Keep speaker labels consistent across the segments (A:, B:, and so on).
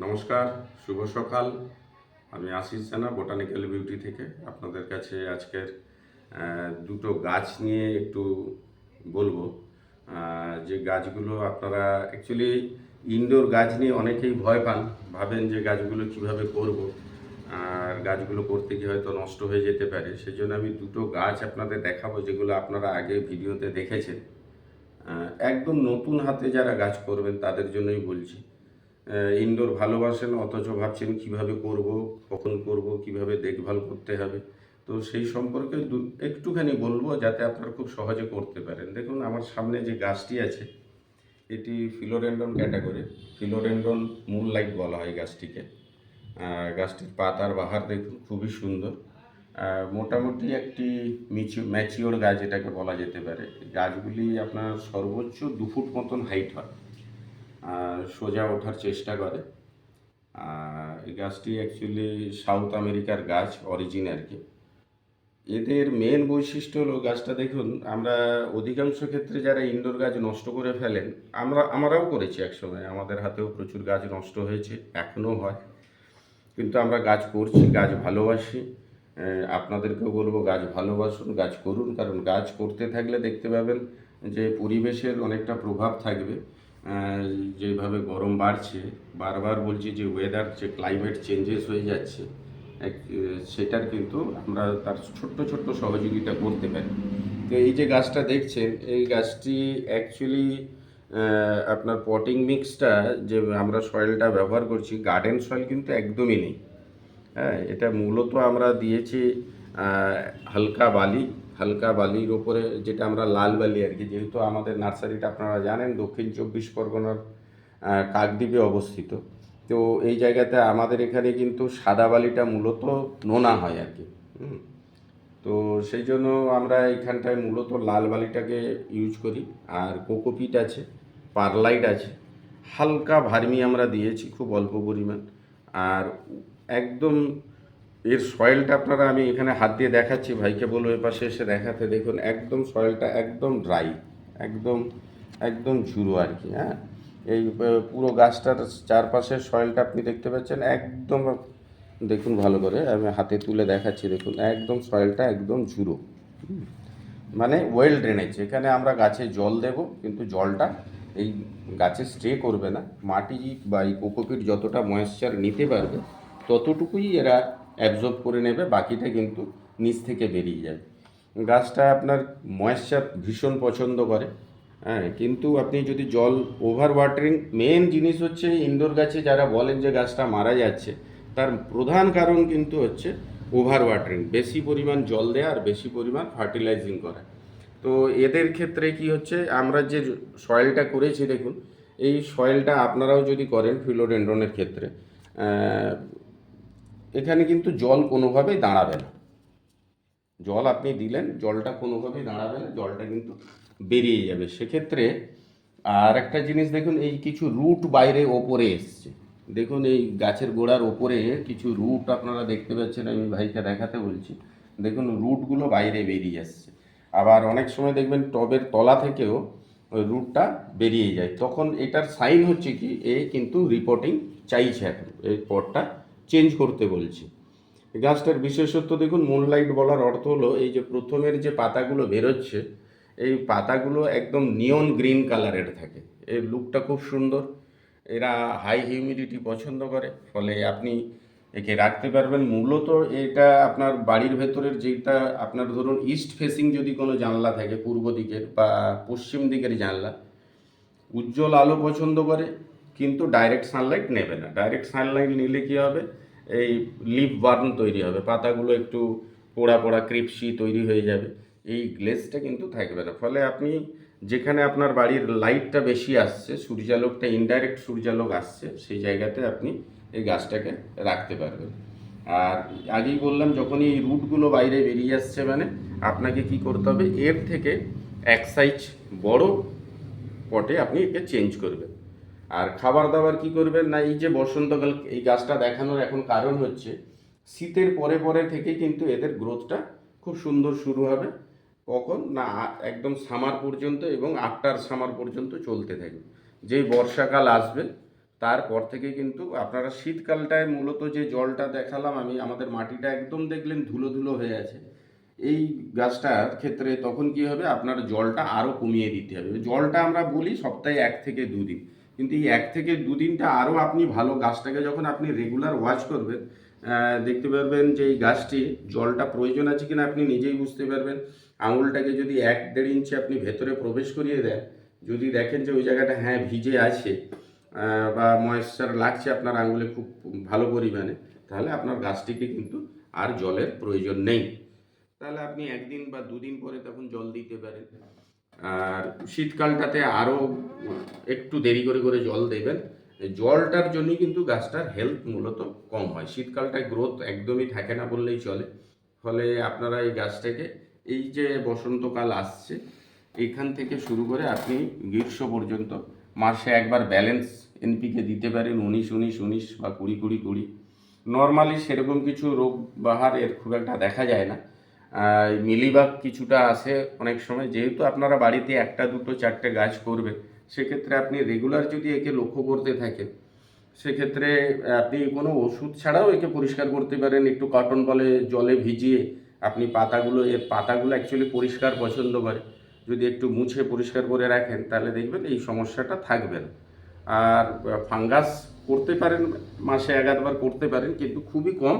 A: নমস্কার, শুভ সকাল। আমি আশিস জানা বোটানিক্যাল বিউটি থেকে। আপনাদের কাছে আজকের দুটো গাছ নিয়ে একটু বলব। যে গাছগুলো আপনারা অ্যাকচুয়ালি ইনডোর গাছ নিয়ে অনেকেই ভয় পান, ভাবেন যে গাছগুলো কীভাবে করব। আর গাছগুলো করতে গিয়ে হয়তো নষ্ট হয়ে যেতে পারে। সেজন্য আমি দুটো গাছ আপনাদের দেখাবো, যেগুলো আপনারা আগে ভিডিওতে দেখেছেন। একদম নতুন হাতে যারা গাছ করবেন, তাদের জন্যই বলছি। ইনডোর ভালোবাসেন, অথচ ভাবছেন কীভাবে করব, কখন করব, কীভাবে দেখভাল করতে হবে। তো সেই সম্পর্কে একটুখানি বলব যাতে আপনারা খুব সহজে করতে পারেন। দেখুন, আমার সামনে যে গাছটি আছে, এটি ফিলোডেন্ডন ক্যাটাগরি। ফিলোডেন্ডন মূল লাইট বলা হয় গাছটিকে। গাছটির পাতার বাহার দেখুন, খুবই সুন্দর। মোটামুটি একটি ম্যাচিওর গাছ এটাকে বলা যেতে পারে। গাছগুলি আপনার সর্বোচ্চ দু ফুট মতন হাইট হয়। সোজা ওঠার চেষ্টা করে। এই গাছটি অ্যাকচুয়ালি সাউথ আমেরিকার গাছ অরিজিন আর কি। এদের মেন বৈশিষ্ট্য হলো গাছটা দেখুন, আমরা অধিকাংশ ক্ষেত্রে যারা ইনডোর গাছ নষ্ট করে ফেলেন, আমরা, আমরাও করেছি একসময়, আমাদের হাতেও প্রচুর গাছ নষ্ট হয়েছে, এখনও হয়। কিন্তু আমরা গাছ করছি, গাছ ভালোবাসি। আপনাদেরকেও বলব গাছ ভালোবাসুন, গাছ করুন, কারণ গাছ করতে থাকলে দেখতে পাবেন যে পরিবেশের অনেকটা প্রভাব থাকবে। যেভাবে গরম বাড়ছে, বারবার বলছি যে ওয়েদার যে ক্লাইমেট চেঞ্জেস হয়ে যাচ্ছে সেটার কিন্তু আমরা তার ছোট্ট ছোট্ট সহযোগিতা করতে পারি। তো এই যে গাছটা দেখছেন, এই গাছটি অ্যাকচুয়ালি আপনার পটিং মিক্সটা যে আমরা সয়েলটা ব্যবহার করছি গার্ডেন সয়েল কিন্তু একদমই নেই। হ্যাঁ এটা মূলত আমরা দিয়েছি হালকা বালি হালকা বালির ওপরে যেটা আমরা লাল বালি আর কি, যেহেতু আমাদের নার্সারিটা আপনারা জানেন, দক্ষিণ চব্বিশ পরগনার কাকদ্বীপে অবস্থিত। তো এই জায়গাতে আমাদের এখানে কিন্তু সাদা বালিটা মূলত নোনা হয় আর কি তো সেই জন্য আমরা এইখানটায় মূলত লাল বালিটাকে ইউজ করি। আর কোকোপিট আছে, পারলাইট আছে, হালকা ভার্মি আমরা দিয়েছি খুব অল্প পরিমাণ। আর একদম এর সয়েলটা আপনারা আমি এখানে হাত দিয়ে দেখাচ্ছি, ভাইকে বলব এ পাশে এসে দেখাতে। দেখুন, একদম সয়েলটা একদম ড্রাই একদম একদম ঝুরো আর কি হ্যাঁ? এই পুরো গাছটার চারপাশের সয়েলটা আপনি দেখতে পাচ্ছেন, একদম দেখুন ভালো করে, আমি হাতে তুলে দেখাচ্ছি, দেখুন, একদম সয়েলটা একদম ঝুরো মানে ওয়েল ড্রেনেজ এখানে আমরা গাছে জল দেব, কিন্তু জলটা এই গাছে স্টে করবে না। মাটি বা এই কোকোপিট যতটা ময়েশ্চার নিতে পারবে, ততটুকুই এরা অ্যাবজর্ব করে নেবে, বাকিটা কিন্তু নিচ থেকে বেরিয়ে যাবে। গাছটা আপনার ময়েশ্চার ভীষণ পছন্দ করে হ্যাঁ কিন্তু আপনি যদি জল ওভার ওয়াটারিং মেন জিনিস হচ্ছে ইনডোর গাছে যারা বলেন যে গাছটা মারা যাচ্ছে, তার প্রধান কারণ কিন্তু হচ্ছে ওভার ওয়াটারিং বেশি পরিমাণ জল দেওয়া আর বেশি পরিমাণ ফার্টিলাইজিং করা। তো এদের ক্ষেত্রে কি হচ্ছে, আমরা যে সয়েলটা করেছি দেখুন, এই সয়েলটা আপনারাও যদি করেন ফিলোডেন্ড্রনের ক্ষেত্রে এখানে কিন্তু জল কোনোভাবেই দাঁড়াবে না। জল আপনি দিলেন, জলটা কোনোভাবেই দাঁড়াবে না, জলটা কিন্তু বেরিয়ে যাবে। সেক্ষেত্রে আর একটা জিনিস দেখুন, এই কিছু রুট বাইরে ওপরে এসছে। দেখুন, এই গাছের গোড়ার ওপরে কিছু রুট আপনারা দেখতে পাচ্ছেন, আমি ভাইকে দেখাতে বলছি। দেখুন, রুটগুলো বাইরে বেরিয়ে আসছে। আবার অনেক সময় দেখবেন, টবের তলা থেকেও ওই রুটটা বেরিয়ে যায়। তখন এটার সাইন হচ্ছে কি, এ কিন্তু রিপোর্টিং চাইছে এখন, এই পটটা চেঞ্জ করতে বলছি। গাছটার বিশেষত্ব দেখুন মুনলাইট বলার অর্থ হলো এই যে প্রথমের যে পাতাগুলো বেরোচ্ছে, এই পাতাগুলো একদম নিয়ন গ্রিন কালারের থাকে। এর লুকটা খুব সুন্দর। এরা হাই হিউমিডিটি পছন্দ করে, ফলে আপনি একে রাখতে পারবেন। মূলত এটা আপনার বাড়ির ভেতরের যেটা আপনার ধরুন ইস্ট ফেসিং যদি কোনো জানলা থাকে, পূর্ব দিকের বা পশ্চিম দিকের জানলা, উজ্জ্বল আলো পছন্দ করে, কিন্তু ডাইরেক্ট সানলাইট নেবে না। ডাইরেক্ট সানলাইট নিলে কী হবে? এই লিপ বার্ন তৈরি হবে, পাতাগুলো একটু পোড়া পোড়া ক্রিপসি তৈরি হয়ে যাবে, এই গ্লেসটা কিন্তু থাকবে না। ফলে আপনি যেখানে আপনার বাড়ির লাইটটা বেশি আসছে, সূর্যালোকটা ইনডাইরেক্ট সূর্যালোক আসছে, সেই জায়গাতে আপনি এই গাছটাকে রাখতে পারবেন। আর আগেই বললাম, যখনই এই রুটগুলো বাইরে বেরিয়ে আসছে মানে আপনাকে কি করতে হবে? এর থেকে এক সাইজ বড় পটে আপনি একে চেঞ্জ করবেন। আর খাবার দাবার কি করবেন না? এই যে বসন্তকাল, এই গাছটা দেখানোর এখন কারণ হচ্ছে, শীতের পরে পরে থেকে কিন্তু এদের গ্রোথটা খুব সুন্দর শুরু হবে। কখন? না, একদম সামার পর্যন্ত এবং আফটার সামার পর্যন্ত চলতে থাকবে। যেই বর্ষাকাল আসবে, তারপর থেকে কিন্তু আপনারা শীতকালটায় মূলত যে জলটা দেখালাম, আমি, আমাদের মাটিটা একদম দেখলেন ধুলো ধুলো হয়ে আছে। এই গাছটার ক্ষেত্রে তখন কি হবে? আপনার জলটা আরও কমিয়ে দিতে হবে। জলটা আমরা বলি সপ্তাহে এক থেকে দুদিন। কিন্তু এই এক থেকে দুদিনটা আরও আপনি ভালো গাছটাকে যখন আপনি রেগুলার ওয়াচ করবেন দেখতে পারবেন যে এই গাছটি জলটা প্রয়োজন আছে কিনা আপনি নিজেই বুঝতে পারবেন। আঙুলটাকে যদি এক দেড় ইঞ্চি আপনি ভেতরে প্রবেশ করিয়ে দেন, যদি দেখেন যে ওই জায়গাটা হ্যাঁ ভিজে আছে বা ময়েশ্চার লাগছে আপনার আঙুলে খুব ভালো পরিমাণে, তাহলে আপনার গাছটিকে কিন্তু আর জলের প্রয়োজন নেই। তাহলে আপনি একদিন বা দুদিন পরে তখন জল দিতে পারেন। আর শীতকালটাতে আরও একটু দেরি করে করে জল দেবেন। জলটার জন্যই কিন্তু গাছটার হেলথ মূলত কম হয়। শীতকালটায় গ্রোথ একদমই থাকে না বললেই চলে। ফলে আপনারা এই গাছটাকে, এই যে বসন্তকাল আসছে, এখান থেকে শুরু করে আপনি গ্রীষ্ম পর্যন্ত, মাসে একবার ব্যালেন্স এনপিকে দিতে পারেন উনিশ উনিশ উনিশ বা কুড়ি কুড়ি কুড়ি। নর্মালি সেরকম কিছু রোগ বাহার এর খুব একটা দেখা যায় না। মিলিবাগ কিছুটা আসে অনেক সময়। যেহেতু আপনারা বাড়িতে একটা, দুটো, চারটে গাছ করবেন, সেক্ষেত্রে আপনি রেগুলার যদি একে লক্ষ্য করতে থাকেন, সেক্ষেত্রে আপনি কোনো ওষুধ ছাড়াও একে পরিষ্কার করতে পারেন। একটু কটন বলে জলে ভিজিয়ে আপনি পাতাগুলো, এর পাতাগুলো অ্যাকচুয়ালি পরিষ্কার পছন্দ করে। যদি একটু মুছে পরিষ্কার করে রাখেন, তাহলে দেখবেন এই সমস্যাটা থাকবে না। আর ফাঙ্গাস করতে পারেন, মাসে এক আধবার করতে পারেন, কিন্তু খুবই কম।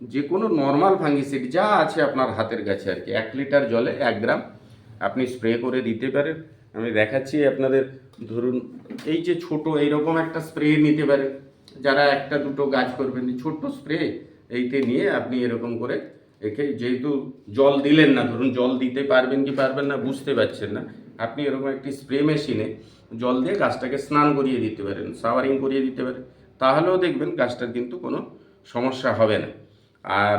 A: যে কোনো নর্মাল ফাঙ্গিসিড যা আছে আপনার হাতের কাছে আর কি। এক লিটার জলে এক গ্রাম। আপনি স্প্রে করে দিতে পারেন। আমি দেখাচ্ছি আপনাদের, ধরুন, এই যে ছোট, এইরকম একটা স্প্রে নিতে পারেন। যারা একটা দুটো গাছ করবেন ছোট্ট স্প্রে এইতে নিয়ে আপনি এরকম করে একে, যেহেতু জল দিলেন না, ধরুন জল দিতে পারবেন কি পারবেন না, বুঝতে পারছেন না, আপনি এরকম একটি স্প্রে মেশিনে জল দিয়ে গাছটাকে স্নান করিয়ে দিতে পারেন শাওয়ারিং করিয়ে দিতে পারেন। তাহলেও দেখবেন গাছটার কিন্তু কোনো সমস্যা হবে না। আর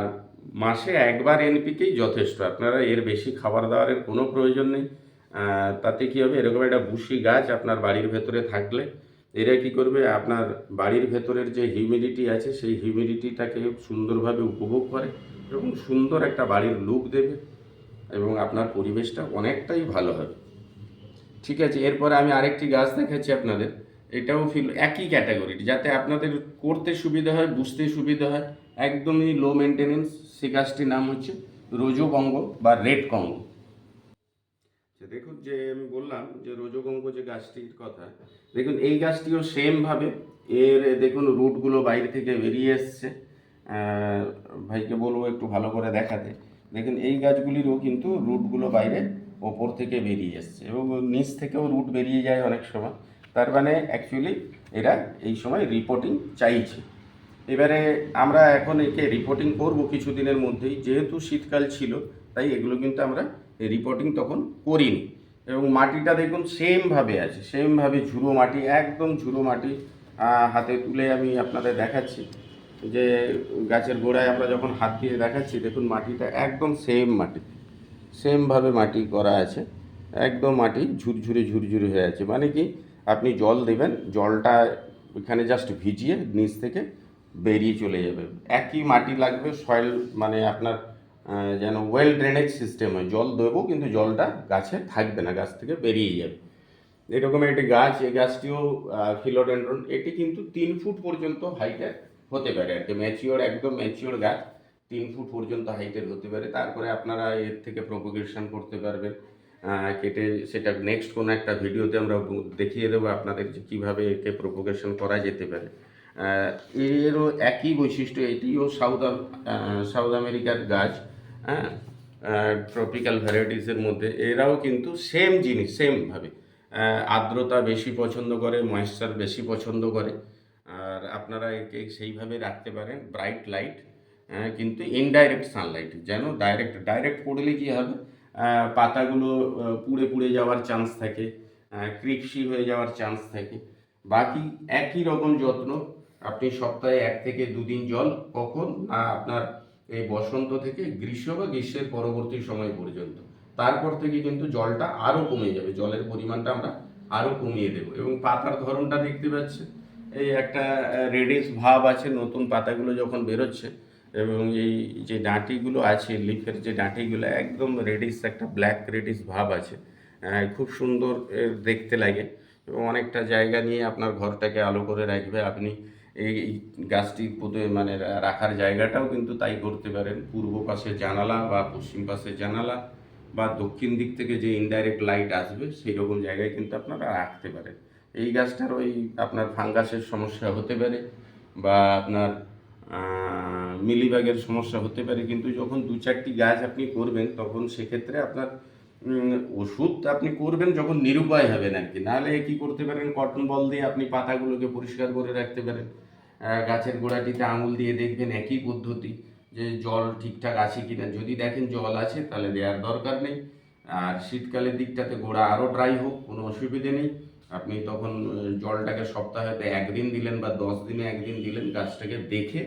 A: মাসে একবার এনপিকেই যথেষ্ট। আপনারা এর বেশি খাবার দাবারের কোনো প্রয়োজন নেই। তাতে কী হবে? এরকম একটা বুশি গাছ আপনার বাড়ির ভেতরে থাকলে, এরা কি করবে? আপনার বাড়ির ভেতরের যে হিউমিডিটি আছে, সেই হিউমিডিটিটাকে সুন্দরভাবে উপভোগ করে এবং সুন্দর একটা বাড়ির লুক দেবে এবং আপনার পরিবেশটা অনেকটাই ভালো হবে। ঠিক আছে, এরপরে আমি আরেকটি গাছ দেখাচ্ছি আপনাদের। এটাও ফিল একই ক্যাটাগরির যাতে আপনাদের করতে সুবিধা হয়, বুঝতে সুবিধা হয়। একদমই লো মেনটেনেন্স সে গাছটির নাম হচ্ছে রোজোবঙ্গ বা রেড কঙ্গ। আচ্ছা, দেখুন যে আমি বললাম যে রোজগঙ্গ যে গাছটির কথা দেখুন এই গাছটিও সেমভাবে এর দেখুন রুটগুলো বাইরে থেকে বেরিয়ে এসছে। ভাইকে বলব একটু ভালো করে দেখাতে। দেখুন এই গাছগুলিরও কিন্তু রুটগুলো বাইরে ওপর থেকে বেরিয়ে এসছে এবং নিচ থেকেও রুট বেরিয়ে যায় অনেক সময়। তার মানে অ্যাকচুয়ালি এরা এই সময় রিপোর্টিং চাইছে। এবারে আমরা এখন একে রিপোর্টিং করব কিছুদিনের মধ্যেই, যেহেতু শীতকাল ছিল, তাই এগুলো কিন্তু আমরা রিপোর্টিং তখন করিনি। এবং মাটিটা দেখুন সেমভাবে আছে সেমভাবে ঝুড়ো মাটি, একদম ঝুড়ো মাটি হাতে তুলে আমি আপনাদের দেখাচ্ছি। যে গাছের গোড়ায় আমরা যখন হাত দিয়ে দেখাচ্ছি, দেখুন মাটিটা একদম সেম মাটি সেমভাবে মাটি করা আছে, একদম মাটি ঝুরঝুরে ঝুরঝুরে হয়ে আছে। মানে কি, আপনি জল দেবেন, জলটা এখানে জাস্ট ভিজিয়ে নিচ থেকে বেরিয়ে চলে যাবে। একই মাটি লাগবে সয়েল মানে আপনার যেন ওয়েল ড্রেনেজ সিস্টেম হয়। জল দেবো, কিন্তু জলটা গাছে থাকবে না, গাছ থেকে বেরিয়ে যাবে। এরকম একটি গাছ, এই গাছটিও ফিলোডেন্ড্রন এটি কিন্তু তিন ফুট পর্যন্ত হাইটের হতে পারে। আর কি ম্যাচিওর একদম ম্যাচিওর গাছ, তিন ফুট পর্যন্ত হাইটের হতে পারে। তারপরে আপনারা এর থেকে প্রপোগেশন করতে পারবেন। কেটে সেটা নেক্সট কোনো একটা ভিডিওতে আমরা দেখিয়ে দেবো আপনাদের যে কীভাবে একে প্রপোগেশন করা যেতে পারে। এরও একই বৈশিষ্ট্য, এটিও সাউথ সাউথ আমেরিকার গাছ হ্যাঁ? ট্রপিক্যাল ভ্যারাইটিসের মধ্যে। এরাও কিন্তু সেম জিনিস সেমভাবে আর্দ্রতা বেশি পছন্দ করে ময়েশ্চার বেশি পছন্দ করে। আর আপনারা একে সেইভাবে রাখতে পারেন ব্রাইট লাইট কিন্তু ইনডাইরেক্ট সানলাইট যেন ডাইরেক্ট ডাইরেক্ট পড়লে কী হবে? পাতাগুলো পুড়ে পুড়ে যাওয়ার চান্স থাকে ক্রিপসি হয়ে যাওয়ার চান্স থাকে। বাকি একই রকম যত্ন আপনি সপ্তাহে এক থেকে দুদিন জল কখন না আপনার এই বসন্ত থেকে গ্রীষ্ম বা গ্রীষ্মের পরবর্তী সময় পর্যন্ত? তারপর থেকে কিন্তু জলটা আরও কমে যাবে, জলের পরিমাণটা আমরা আরও কমিয়ে দেবো। এবং পাতার ধরনটা দেখতে পাচ্ছেন, এই একটা রেডিশ ভাব আছে নতুন পাতাগুলো যখন বেরোচ্ছে, এবং এই যে ডাঁটিগুলো আছে, লিফের যে ডাঁটিগুলো, একদম রেডিশ একটা ব্ল্যাক রেডিশ ভাব আছে। খুব সুন্দর দেখতে লাগে। এবং অনেকটা জায়গা নিয়ে আপনার ঘরটাকে আলো করে রাখবে। আপনি এই গাছটি মানে রাখার জায়গাটাও কিন্তু তাই করতে পারেন। পূর্ব পাশে জানালা বা পশ্চিম পাশে জানালা বা দক্ষিণ দিক থেকে যে ইনডাইরেক্ট লাইট আসবে, সেই রকম জায়গায় কিন্তু আপনারা রাখতে পারেন। এই গাছটার ওই আপনার ফাঙ্গাসের সমস্যা হতে পারে বা আপনার মিলিবাগের সমস্যা হতে পারে। কিন্তু যখন দু চারটি গাছ আপনি করবেন, তখন সেক্ষেত্রে আপনার ওষুধ আপনি করবেন যখন নিরুপায় হবেন আর কি নাহলে কি করতে পারেন? কটন বল দিয়ে আপনি পাতাগুলোকে পরিষ্কার করে রাখতে পারেন। গাছের গোড়াটিতে আঙুল দিয়ে দেখবেন একই পদ্ধতি, যে জল ঠিকঠাক আছে কি না যদি দেখেন জল আছে, তাহলে দেওয়ার দরকার নেই। আর শীতকালের দিকটাতে গোড়া আরও ড্রাই হোক, কোনো অসুবিধে নেই। আপনি তখন জলটাকে সপ্তাহেতে একদিন দিলেন বা দশ দিনে একদিন দিলেন গাছটাকে দেখে।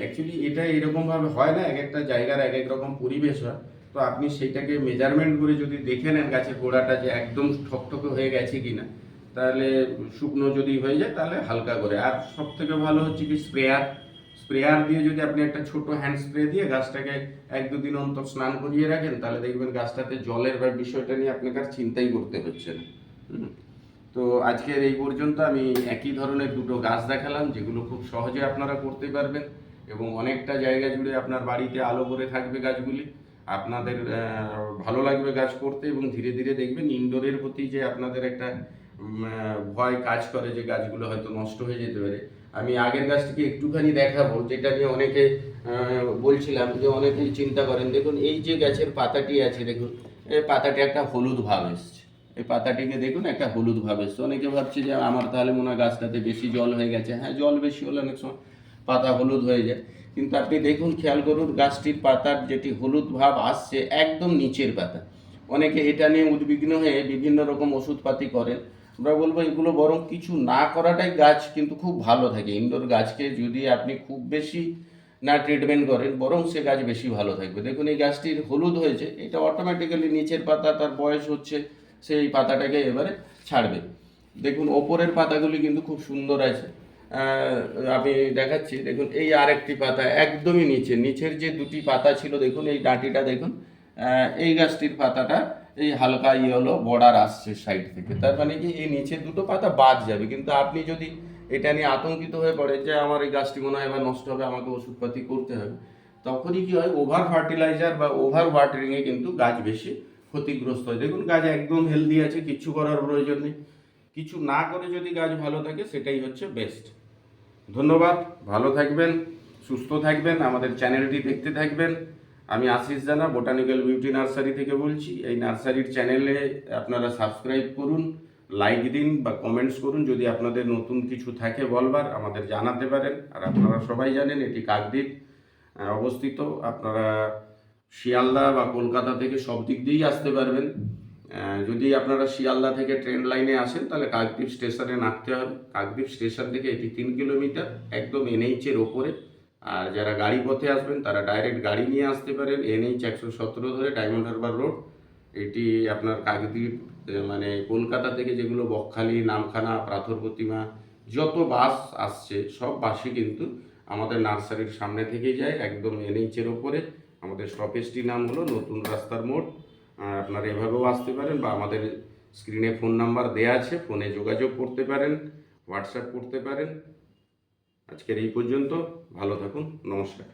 A: অ্যাকচুয়ালি এটা এরকমভাবে হয় না, এক একটা জায়গার এক এক রকম পরিবেশ হয়। তো আপনি সেইটাকে মেজারমেন্ট করে যদি দেখে নেন গাছের গোড়াটা যে একদম ঠকঠকে হয়ে গেছে কিনা। তাহলে শুকনো যদি হয়ে যায়, তাহলে হালকা করে। আর সব থেকে ভালো হচ্ছে কি, স্প্রেয়ার। স্প্রেয়ার দিয়ে যদি আপনি একটা ছোট হ্যান্ড স্প্রে দিয়ে গাছটাকে এক দুদিন অন্তর স্নান করিয়ে রাখেন, তাহলে দেখবেন গাছটাতে জলের বা বিষয়টা নিয়ে আপনাকে আর চিন্তাই করতে হচ্ছে না। তো আজকের এই পর্যন্ত আমি একই ধরনের দুটো গাছ দেখালাম, যেগুলো খুব সহজে আপনারা করতে পারবেন এবং অনেকটা জায়গা জুড়ে আপনার বাড়িতে আলো করে থাকবে গাছগুলি। আপনাদের ভালো লাগবে গাছ করতে এবং ধীরে ধীরে দেখবেন ইনডোরের প্রতি যে আপনাদের একটা ভয় কাজ করে যে গাছগুলো হয়তো নষ্ট হয়ে যেতে পারে। আমি আগের গাছটিকে একটুখানি দেখাবো, যেটা নিয়ে অনেকে বলছিলাম যে অনেকেই চিন্তা করেন, দেখুন এই যে গাছের পাতাটি আছে, দেখুন, এই পাতাটি একটা হলুদ ভাব এসছে। এই পাতাটিকে দেখুন, একটা হলুদ ভাব এসছে। অনেকে ভাবছে যে আমার তাহলে মনে হয় গাছটাতে বেশি জল হয়ে গেছে। হ্যাঁ জল বেশি হলে অনেক সময় পাতা হলুদ হয়ে যায়। কিন্তু আপনি দেখুন, খেয়াল করুন, গাছটির পাতার যেটি হলুদ ভাব আসছে একদম নিচের পাতা। অনেকে এটা নিয়ে উদ্বিগ্ন হয়ে বিভিন্ন রকম ওষুধপাতি করেন। আমরা বলব এগুলো বরং কিছু না করাটাই গাছ কিন্তু খুব ভালো থাকে। ইনডোর গাছকে যদি আপনি খুব বেশি না ট্রিটমেন্ট করেন, বরং সে গাছ বেশি ভালো থাকবে। দেখুন, এই গাছটির হলুদ হয়েছে, এটা অটোমেটিক্যালি নিচের পাতা, তার বয়স হচ্ছে সেই পাতাটাকে এবারে ছাড়বে। দেখুন, ওপরের পাতাগুলি কিন্তু খুব সুন্দর আছে। আমি দেখাচ্ছি, দেখুন, এই আরেকটি পাতা একদমই নিচে, নিচের যে দুটি পাতা ছিল, দেখুন, এই ডাঁটিটা, দেখুন এই গাছটির পাতাটা এই হালকা ইয়েলো বর্ডার আসছে সাইড থেকে। তার মানে কি, এই নিচের দুটো পাতা বাদ যাবে। কিন্তু আপনি যদি এটা নিয়ে আতঙ্কিত হয়ে পড়ে যে আমার এই গাছটি মনে হয় এবার নষ্ট হবে, আমাকে ওষুধপাতি করতে হবে, তখনই কি হয় ওভার ফার্টিলাইজার বা ওভার ওয়াটারিংয়ে কিন্তু গাছ বেশি ক্ষতিগ্রস্ত হয়। দেখুন, গাছ একদম হেলদি আছে, কিছু করার প্রয়োজন নেই। কিছু না করে যদি গাছ ভালো থাকে, সেটাই হচ্ছে বেস্ট ধন্যবাদ, ভালো থাকবেন, সুস্থ থাকবেন, আমাদের চ্যানেলটি দেখতে থাকবেন। আমি আশিস জানা বোটানিক্যাল বিউটি নার্সারি থেকে বলছি। এই নার্সারির চ্যানেলে আপনারা সাবস্ক্রাইব করুন লাইক দিন বা কমেন্টস করুন। যদি আপনাদের নতুন কিছু থাকে বলবার, আমাদের জানাতে পারেন। আর আপনারা সবাই জানেন, এটি কাকদ্বীপ অবস্থিত। আপনারা শিয়ালদা বা কলকাতা থেকে সব দিক দিয়েই আসতে পারবেন। যদি আপনারা শিয়ালদা থেকে ট্রেন লাইনে আসেন, তাহলে কাকদ্বীপ স্টেশনে নামতে হবে। কাকদ্বীপ স্টেশন থেকে এটি তিন কিলোমিটার একদম এনএইচের ওপরে। আর যারা গাড়ি পথে আসবেন, তারা ডাইরেক্ট গাড়ি নিয়ে আসতে পারেন। এনএইচ একশো সতেরো ধরে ডায়মন্ড হারবার রোড এটি আপনার কাকদ্বীপ মানে কলকাতা থেকে যেগুলো বকখালি, নামখানা, পাথর প্রতিমা, যত বাস আসছে, সব বাসই কিন্তু আমাদের নার্সারির সামনে থেকেই যায়, একদম এনএইচের ওপরে। আমাদের স্টপেজটির নাম হলো নতুন রাস্তার মোড়। আপনারা এভাবেও আসতে পারেন বা আমাদের স্ক্রিনে ফোন নাম্বার দেওয়া আছে ফোনে যোগাযোগ করতে পারেন হোয়াটসঅ্যাপ করতে পারেন। আজকের এই পর্যন্ত ভালো থাকুন নমস্কার।